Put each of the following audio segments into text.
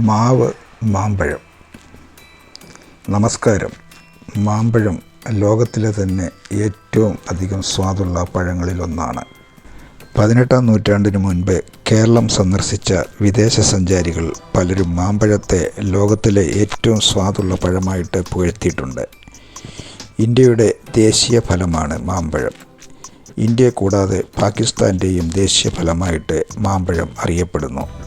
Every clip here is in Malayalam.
മാവ് മാമ്പഴം. നമസ്കാരം. മാമ്പഴം ലോകത്തിലെ തന്നെ ഏറ്റവും അധികം സ്വാദുള്ള പഴങ്ങളിലൊന്നാണ്. പതിനെട്ടാം നൂറ്റാണ്ടിന് മുൻപ് കേരളം സന്ദർശിച്ച വിദേശ സഞ്ചാരികൾ പലരും മാമ്പഴത്തെ ലോകത്തിലെ ഏറ്റവും സ്വാദുള്ള പഴമായിട്ട് പുകഴ്ത്തിയിട്ടുണ്ട്. ഇന്ത്യയുടെ ദേശീയ ഫലമാണ് മാമ്പഴം. ഇന്ത്യ കൂടാതെ പാകിസ്ഥാന്റെയും ദേശീയ ഫലമായിട്ട് മാമ്പഴം അറിയപ്പെടുന്നു.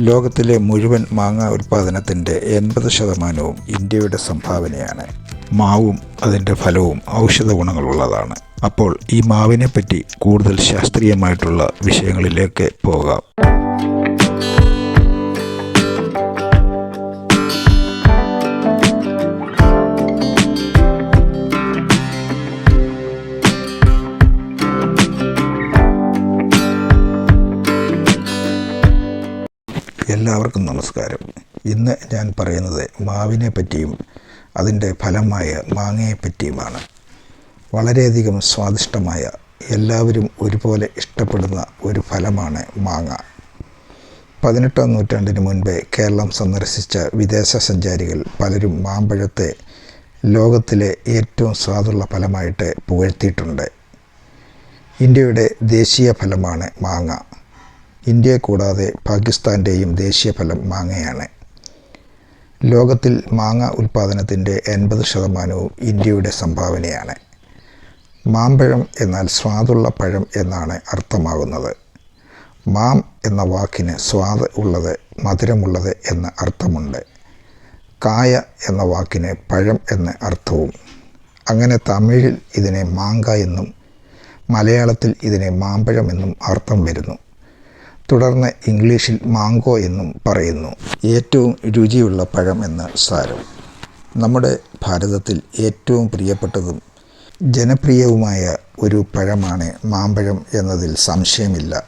ലോകത്തിലെ മുഴുവൻ മാങ്ങ ഉൽപ്പാദനത്തിന്റെ എൺപത് ശതമാനവും ഇന്ത്യയുടെ സംഭാവനയാണ്. മാവും അതിന്റെ ഫലവും ഔഷധ ഗുണങ്ങളുള്ളതാണ്. അപ്പോൾ ഈ മാവിനെപ്പറ്റി കൂടുതൽ ശാസ്ത്രീയമായിട്ടുള്ള വിഷയങ്ങളിലേക്ക് പോകാം. എല്ലാവർക്കും നമസ്കാരം. ഇന്ന് ഞാൻ പറയുന്നത് മാവിനെ പറ്റിയും അതിന്റെ ഫലമായ മാങ്ങയെ പറ്റിയുമാണ് വളരെയധികം സ്വാദിഷ്ടമായ എല്ലാവരും ഒരുപോലെ ഇഷ്ടപ്പെടുന്ന ഒരു ഫലമാണ് മാങ്ങ. പതിനെട്ടാം നൂറ്റാണ്ടിന് മുൻപേ കേരളം സന്ദർശിച്ച വിദേശ സഞ്ചാരികൾ പലരും മാമ്പഴത്തെ ലോകത്തിലെ ഏറ്റവും സ്വാദുള്ള ഫലമായിട്ട് പുകഴ്ത്തിയിട്ടുണ്ട്. ഇന്ത്യയുടെ ദേശീയ ഫലമാണ് മാങ്ങ. ഇന്ത്യയെ കൂടാതെ പാകിസ്ഥാന്റെയും ദേശീയ ഫലം മാങ്ങയാണ്. ലോകത്തിൽ മാങ്ങ ഉൽപ്പാദനത്തിന്റെ എൺപത് ശതമാനവും ഇന്ത്യയുടെ സംഭാവനയാണ്. മാമ്പഴം എന്നാൽ സ്വാദുള്ള പഴം എന്നാണ് അർത്ഥമാകുന്നത്. മാം എന്ന വാക്കിന് സ്വാദ് ഉള്ളത് മധുരമുള്ളത് എന്ന അർത്ഥമുണ്ട്. കായ എന്ന വാക്കിന് പഴം എന്ന അർത്ഥവും. അങ്ങനെ തമിഴിൽ ഇതിനെ മാങ്ക എന്നും മലയാളത്തിൽ ഇതിനെ മാമ്പഴം എന്നും അർത്ഥം വരുന്നു. തുടർന്ന് ഇംഗ്ലീഷിൽ മാങ്കോ എന്നും പറയുന്നു. ഏറ്റവും രുചിയുള്ള പഴം എന്ന് സാരം. നമ്മുടെ ഭാരതത്തിൽ ഏറ്റവും പ്രിയപ്പെട്ടതും ജനപ്രിയവുമായ ഒരു പഴമാണ് മാമ്പഴം എന്നതിൽ സംശയമില്ല.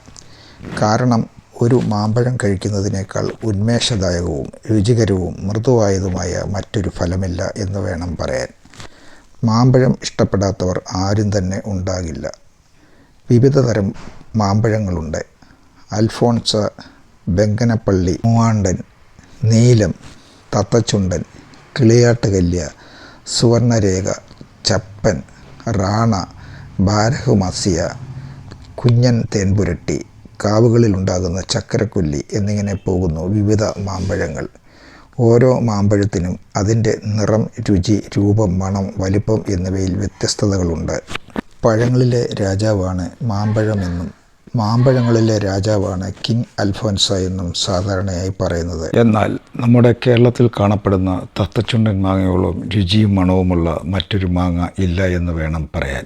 കാരണം ഒരു മാമ്പഴം കഴിക്കുന്നതിനേക്കാൾ ഉന്മേഷദായകവും രുചികരവും മൃദുവായതുമായ മറ്റൊരു ഫലമില്ല എന്ന് വേണം പറയാൻ. മാമ്പഴം ഇഷ്ടപ്പെടാത്തവർ ആരും തന്നെ ഉണ്ടാകില്ല. വിവിധതരം മാമ്പഴങ്ങളുണ്ട്. അൽഫോൺസ ബെങ്കനപ്പള്ളി മൂവാണ്ടൻ നീലം തത്തച്ചുണ്ടൻ കിളിയാട്ടുകല്യ സുവർണരേഖ ചപ്പൻ റാണ ബാരഹുമസിയ കുഞ്ഞൻ തേൻപുരട്ടി കാവുകളിൽ ഉണ്ടാകുന്ന ചക്കരക്കൊല്ലി എന്നിങ്ങനെ പോകുന്നു വിവിധ മാമ്പഴങ്ങൾ. ഓരോ മാമ്പഴത്തിനും അതിന്റെ നിറം രുചി രൂപം മണം വലിപ്പം എന്നിവയിൽ വ്യത്യസ്തതകളുണ്ട്. പഴങ്ങളിലെ രാജാവാണ് മാമ്പഴമെന്നും മാമ്പഴങ്ങളിലെ രാജാവാണ് കിങ് അൽഫോൻസ എന്നും സാധാരണയായി പറയുന്നത്. എന്നാൽ നമ്മുടെ കേരളത്തിൽ കാണപ്പെടുന്ന തത്തച്ചുണ്ടൻ മാങ്ങയോളം രുചിയും മണവുമുള്ള മറ്റൊരു മാങ്ങ ഇല്ല എന്ന് വേണം പറയാൻ.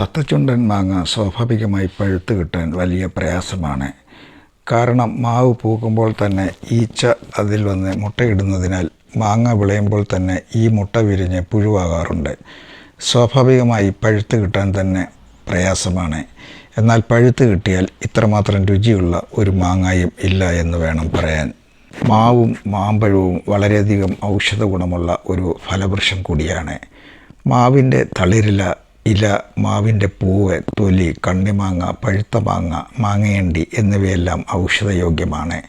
തത്തച്ചുണ്ടൻ മാങ്ങ സ്വാഭാവികമായി പഴുത്ത് കിട്ടാൻ വലിയ പ്രയാസമാണ്. കാരണം മാവ് പൂക്കുമ്പോൾ തന്നെ ഈച്ച അതിൽ വന്ന് മുട്ടയിടുന്നതിനാൽ മാങ്ങ വിളയുമ്പോൾ തന്നെ ഈ മുട്ട വിരിഞ്ഞ് പുഴുവാകാറുണ്ട്. സ്വാഭാവികമായി പഴുത്ത് കിട്ടാൻ തന്നെ പ്രയാസമാണ്. എന്നാൽ പഴുത്ത് കിട്ടിയാൽ ഇത്രമാത്രം രുചിയുള്ള ഒരു മാങ്ങായും ഇല്ല എന്ന് വേണം പറയാൻ. മാവും മാമ്പഴവും വളരെയധികം ഔഷധ ഗുണമുള്ള ഒരു ഫലവൃക്ഷം കൂടിയാണ്. മാവിന്റെ തളിരില ഇല മാവിന്റെ പൂവ് തൊലി കണ്ണിമാങ്ങ പഴുത്ത മാങ്ങ മാങ്ങയണ്ടി എന്നിവയെല്ലാം ഔഷധയോഗ്യമാണ്.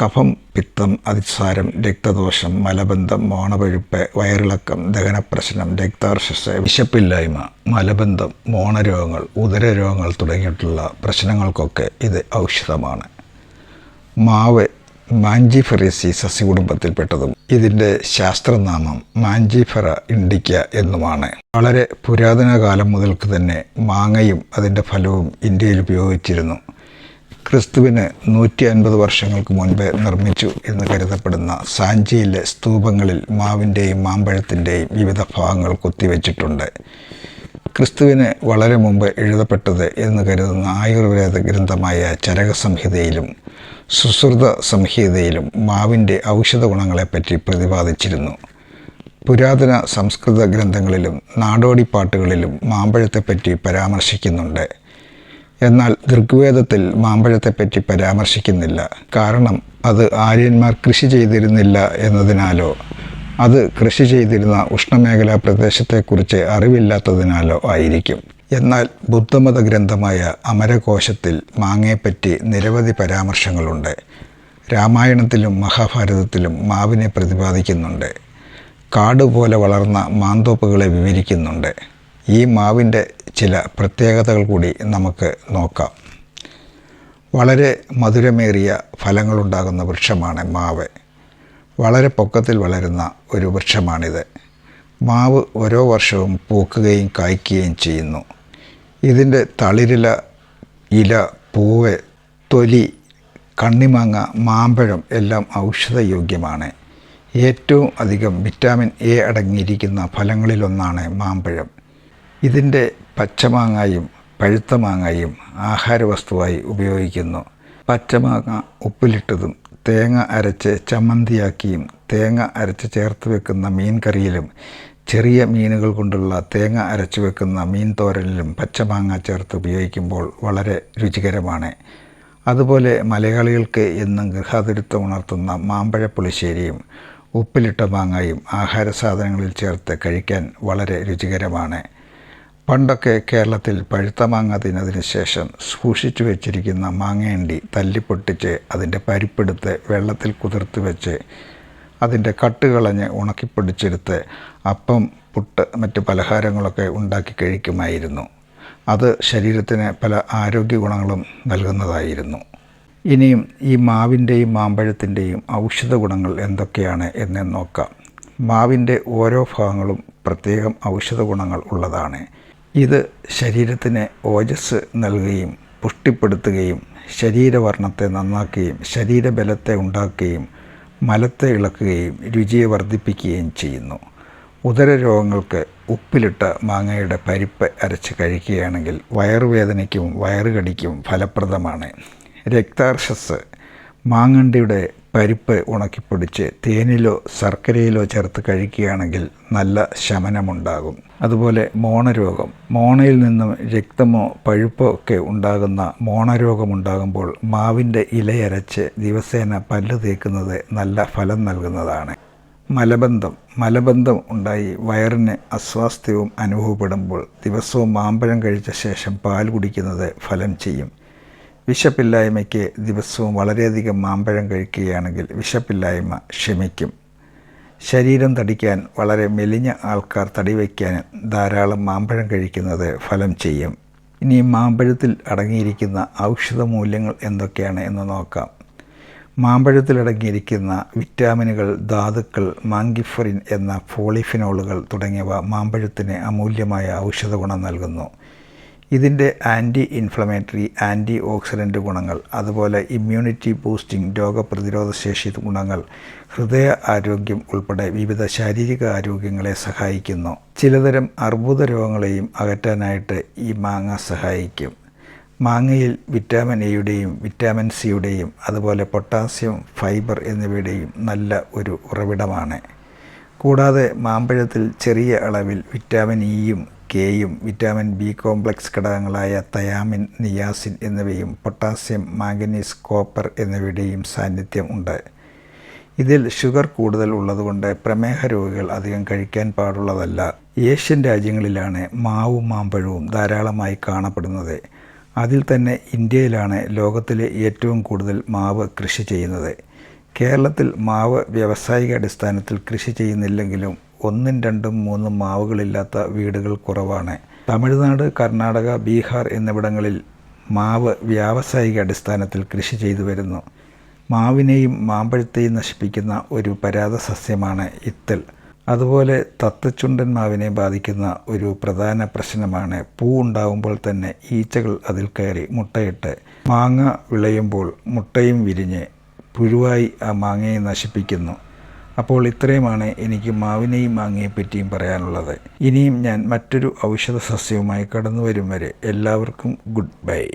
കഫം പിത്തം അതിസാരം രക്തദോഷം മലബന്ധം മോണപഴുപ്പ് വയറിളക്കം ദഹനപ്രശ്നം രക്താർശസ് വിശപ്പില്ലായ്മ മലബന്ധം മോണരോഗങ്ങൾ ഉദരരോഗങ്ങൾ തുടങ്ങിയിട്ടുള്ള പ്രശ്നങ്ങൾക്കൊക്കെ ഇത് ഔഷധമാണ്. മാവ് മാഞ്ചിഫെറേസി സസ്യകുടുംബത്തിൽപ്പെട്ടതും ഇതിന്റെ ശാസ്ത്രനാമം മാഞ്ചിഫെറ ഇൻഡിക്ക എന്നുമാണ്. വളരെ പുരാതന കാലം മുതൽക്ക് തന്നെ മാങ്ങയും അതിന്റെ ഫലവും ഇന്ത്യയിൽ ഉപയോഗിച്ചിരുന്നു. ക്രിസ്തുവിന് നൂറ്റി അൻപത് വർഷങ്ങൾക്ക് മുൻപ് നിർമ്മിച്ചു എന്ന് കരുതപ്പെടുന്ന സാഞ്ചിയിലെ സ്തൂപങ്ങളിൽ മാവിന്റെയും മാമ്പഴത്തിന്റെയും വിവിധ ഭാഗങ്ങൾ കൊത്തിവെച്ചിട്ടുണ്ട്. ക്രിസ്തുവിന് വളരെ മുമ്പ് എഴുതപ്പെട്ടത് എന്ന് കരുതുന്ന ആയുർവേദ ഗ്രന്ഥമായ ചരക സംഹിതയിലും സുശ്രുത സംഹിതയിലും മാവിന്റെ ഔഷധ ഗുണങ്ങളെപ്പറ്റി പ്രതിപാദിച്ചിരുന്നു. പുരാതന സംസ്കൃത ഗ്രന്ഥങ്ങളിലും നാടോടി പാട്ടുകളിലും മാമ്പഴത്തെപ്പറ്റി പരാമർശിക്കുന്നുണ്ട്. എന്നാൽ ഋഗ്വേദത്തിൽ മാമ്പഴത്തെപ്പറ്റി പരാമർശിക്കുന്നില്ല. കാരണം അത് ആര്യന്മാർ കൃഷി ചെയ്തിരുന്നില്ല എന്നതിനാലോ? അത് കൃഷി ചെയ്തിരുന്ന ഉഷ്ണമേഖലാ പ്രദേശത്തെക്കുറിച്ച് അറിവില്ലാത്തതിനാലോ ആയിരിക്കും. എന്നാൽ ബുദ്ധമത ഗ്രന്ഥമായ അമരകോശത്തിൽ മാങ്ങയെപ്പറ്റി നിരവധി പരാമർശങ്ങളുണ്ട്. രാമായണത്തിലും മഹാഭാരതത്തിലും മാവിനെ പ്രതിപാദിക്കുന്നുണ്ട്. കാട് പോലെ വളർന്ന മാന്തോപ്പുകളെ വിവരിക്കുന്നുണ്ട്. ഈ മാവിന്റെ ചില പ്രത്യേകതകൾ കൂടി നമുക്ക് നോക്കാം. വളരെ മധുരമേറിയ ഫലങ്ങളുണ്ടാകുന്ന വൃക്ഷമാണ് മാവ്. വളരെ പൊക്കത്തിൽ വളരുന്ന ഒരു വൃക്ഷമാണിത്. മാവ് ഓരോ വർഷവും പൂക്കുകയും കായ്ക്കുകയും ചെയ്യുന്നു. ഇതിന്റെ തളിരില ഇല പൂവ് തൊലി കണ്ണിമാങ്ങ മാമ്പഴം എല്ലാം ഔഷധയോഗ്യമാണ്. ഏറ്റവും അധികം വിറ്റാമിൻ എ അടങ്ങിയിരിക്കുന്ന ഫലങ്ങളിലൊന്നാണ് മാമ്പഴം. ഇതിന്റെ പച്ചമാങ്ങായും പഴുത്ത മാങ്ങായും ആഹാരവസ്തുവായി ഉപയോഗിക്കുന്നു. പച്ചമാങ്ങ ഉപ്പിലിട്ടതും തേങ്ങ അരച്ച് ചമ്മന്തിയാക്കിയും തേങ്ങ അരച്ച് ചേർത്ത് വെക്കുന്ന മീൻ കറിയിലും ചെറിയ മീനുകൾ കൊണ്ടുള്ള തേങ്ങ അരച്ചു വെക്കുന്ന മീൻ തോരനിലും പച്ചമാങ്ങ ചേർത്ത് ഉപയോഗിക്കുമ്പോൾ വളരെ രുചികരമാണ്. അതുപോലെ മലയാളികൾക്ക് എന്നും ഗൃഹാതുരത്വം ഉണർത്തുന്ന മാമ്പഴ പുളിശ്ശേരിയും ഉപ്പിലിട്ട മാങ്ങയും ആഹാര സാധനങ്ങളിൽ ചേർത്ത് കഴിക്കാൻ വളരെ രുചികരമാണ്. പണ്ടൊക്കെ കേരളത്തിൽ പഴുത്ത മാങ്ങ തിന്നതിന് ശേഷം സൂക്ഷിച്ചു വെച്ചിരിക്കുന്ന മാങ്ങയണ്ടി തല്ലിപ്പൊട്ടിച്ച് അതിന്റെ പരിപ്പെടുത്ത് വെള്ളത്തിൽ കുതിർത്ത് വെച്ച് അതിന്റെ കട്ട് കളഞ്ഞ് ഉണക്കിപ്പൊടിച്ചെടുത്ത് അപ്പം പുട്ട് മറ്റ് പലഹാരങ്ങളൊക്കെ ഉണ്ടാക്കി കഴിക്കുമായിരുന്നു. അത് ശരീരത്തിന് പല ആരോഗ്യ ഗുണങ്ങളും നൽകുന്നതായിരുന്നു. ഇനിയും ഈ മാവിന്റെയും മാമ്പഴത്തിന്റെയും ഔഷധ ഗുണങ്ങൾ എന്തൊക്കെയാണ് എന്ന് നോക്കാം. മാവിന്റെ ഓരോ ഭാഗങ്ങളും പ്രത്യേകം ഔഷധ ഗുണങ്ങൾ ഉള്ളതാണ്. ഇത് ശരീരത്തിന് ഓജസ് നൽകുകയും പുഷ്ടിപ്പെടുത്തുകയും ശരീരവർണത്തെ നന്നാക്കുകയും ശരീരബലത്തെ ഉണ്ടാക്കുകയും മലത്തെ ഇളക്കുകയും രുചിയെ വർദ്ധിപ്പിക്കുകയും ചെയ്യുന്നു. ഉദര രോഗങ്ങൾക്ക് ഉപ്പിലിട്ട മാങ്ങയുടെ പരിപ്പ് അരച്ച് കഴിക്കുകയാണെങ്കിൽ വയറുവേദനയ്ക്കും വയറുകടിക്കും ഫലപ്രദമാണ്. രക്താർശസ് മാങ്ങണ്ടിയുടെ പരിപ്പ് ഉണക്കിപ്പൊടിച്ച് തേനിലോ ശർക്കരയിലോ ചേർത്ത് കഴിക്കുകയാണെങ്കിൽ നല്ല ശമനമുണ്ടാകും. അതുപോലെ മോണരോഗം. മോണയിൽ നിന്നും രക്തമോ പഴുപ്പോ ഒക്കെ ഉണ്ടാകുന്ന മോണരോഗമുണ്ടാകുമ്പോൾ മാവിന്റെ ഇലയരച്ച് ദിവസേന പല്ല് തേക്കുന്നത് നല്ല ഫലം നൽകുന്നതാണ്. മലബന്ധം. മലബന്ധം ഉണ്ടായി വയറിന് അസ്വാസ്ഥ്യവും അനുഭവപ്പെടുമ്പോൾ ദിവസവും മാമ്പഴം കഴിച്ച ശേഷം പാൽ കുടിക്കുന്നത് ഫലം ചെയ്യും. വിശപ്പില്ലായ്മയ്ക്ക് ദിവസവും വളരെയധികം മാമ്പഴം കഴിക്കുകയാണെങ്കിൽ വിശപ്പില്ലായ്മ ക്ഷമിക്കും. ശരീരം തടിക്കാൻ വളരെ മെലിഞ്ഞ ആൾക്കാർ തടി വയ്ക്കാൻ ധാരാളം മാമ്പഴം കഴിക്കുന്നത് ഫലം ചെയ്യും. ഇനി മാമ്പഴത്തിൽ അടങ്ങിയിരിക്കുന്ന ഔഷധ മൂല്യങ്ങൾ എന്തൊക്കെയാണ് എന്ന് നോക്കാം. മാമ്പഴത്തിൽ അടങ്ങിയിരിക്കുന്ന വിറ്റാമിനുകൾ ധാതുക്കൾ മാങ്കിഫറിൻ എന്ന പോളിഫിനോളുകൾ തുടങ്ങിയവ മാമ്പഴത്തിന് അമൂല്യമായ ഔഷധ ഗുണം നൽകുന്നു. ഇതിന്റെ ആന്റി ഇൻഫ്ലമേറ്ററി ആന്റി ഓക്സിഡന്റ് ഗുണങ്ങൾ അതുപോലെ ഇമ്മ്യൂണിറ്റി ബൂസ്റ്റിംഗ് രോഗപ്രതിരോധ ശേഷി ഗുണങ്ങൾ ഹൃദയ ആരോഗ്യം ഉൾപ്പെടെ വിവിധ ശാരീരിക ആരോഗ്യങ്ങളെ സഹായിക്കുന്നു. ചിലതരം അർബുദ രോഗങ്ങളെയും അകറ്റാനായിട്ട് ഈ മാങ്ങ സഹായിക്കും. മാങ്ങയിൽ വിറ്റാമിൻ എയുടെയും വിറ്റാമിൻ സിയുടെയും അതുപോലെ പൊട്ടാസ്യം ഫൈബർ എന്നിവയുടെയും നല്ല ഒരു ഉറവിടമാണ്. കൂടാതെ മാമ്പഴത്തിൽ ചെറിയ അളവിൽ വിറ്റാമിൻ ഇയും കെയും വിറ്റാമിൻ ബി കോംപ്ലക്സ് ഘടകങ്ങളായ തയാമിൻ നിയാസിൻ എന്നിവയും പൊട്ടാസ്യം മാംഗനീസ് കോപ്പർ എന്നിവയുടെയും സാന്നിധ്യം ഉണ്ട്. ഇതിൽ ഷുഗർ കൂടുതൽ ഉള്ളതുകൊണ്ട് പ്രമേഹ രോഗികൾ അധികം കഴിക്കാൻ പാടുള്ളതല്ല. ഏഷ്യൻ രാജ്യങ്ങളിലാണ് മാവും മാമ്പഴവും ധാരാളമായി കാണപ്പെടുന്നത്. അതിൽ തന്നെ ഇന്ത്യയിലാണ് ലോകത്തിലെ ഏറ്റവും കൂടുതൽ മാവ് കൃഷി ചെയ്യുന്നത്. കേരളത്തിൽ മാവ് വ്യാവസായിക അടിസ്ഥാനത്തിൽ കൃഷി ചെയ്യുന്നില്ലെങ്കിലും ഒന്നും രണ്ടും മൂന്നും മാവുകളില്ലാത്ത വീടുകൾ കുറവാണ്. തമിഴ്നാട് കർണാടക ബീഹാർ എന്നിവിടങ്ങളിൽ മാവ് വ്യാവസായിക അടിസ്ഥാനത്തിൽ കൃഷി ചെയ്തു വരുന്നു. മാവിനെയും മാമ്പഴത്തെയും നശിപ്പിക്കുന്ന ഒരു പരാത സസ്യമാണ് ഇത്തൽ. അതുപോലെ തത്തച്ചുണ്ടൻ മാവിനെ ബാധിക്കുന്ന ഒരു പ്രധാന പ്രശ്നമാണ് പൂ ഉണ്ടാവുമ്പോൾ തന്നെ ഈച്ചകൾ അതിൽ കയറി മുട്ടയിട്ട് മാങ്ങ വിളയുമ്പോൾ മുട്ടയും വിരിഞ്ഞ് പുഴുവായി ആ മാങ്ങയെ നശിപ്പിക്കുന്നു. അപ്പോൾ ഇത്രയുമാണ് എനിക്ക് മാവിനെയും മാങ്ങയെ പറ്റിയും പറയാനുള്ളത്. ഇനിയും ഞാൻ മറ്റൊരു ഔഷധ സസ്യവുമായി കടന്നു വരും വരെ. എല്ലാവർക്കും ഗുഡ് ബൈ.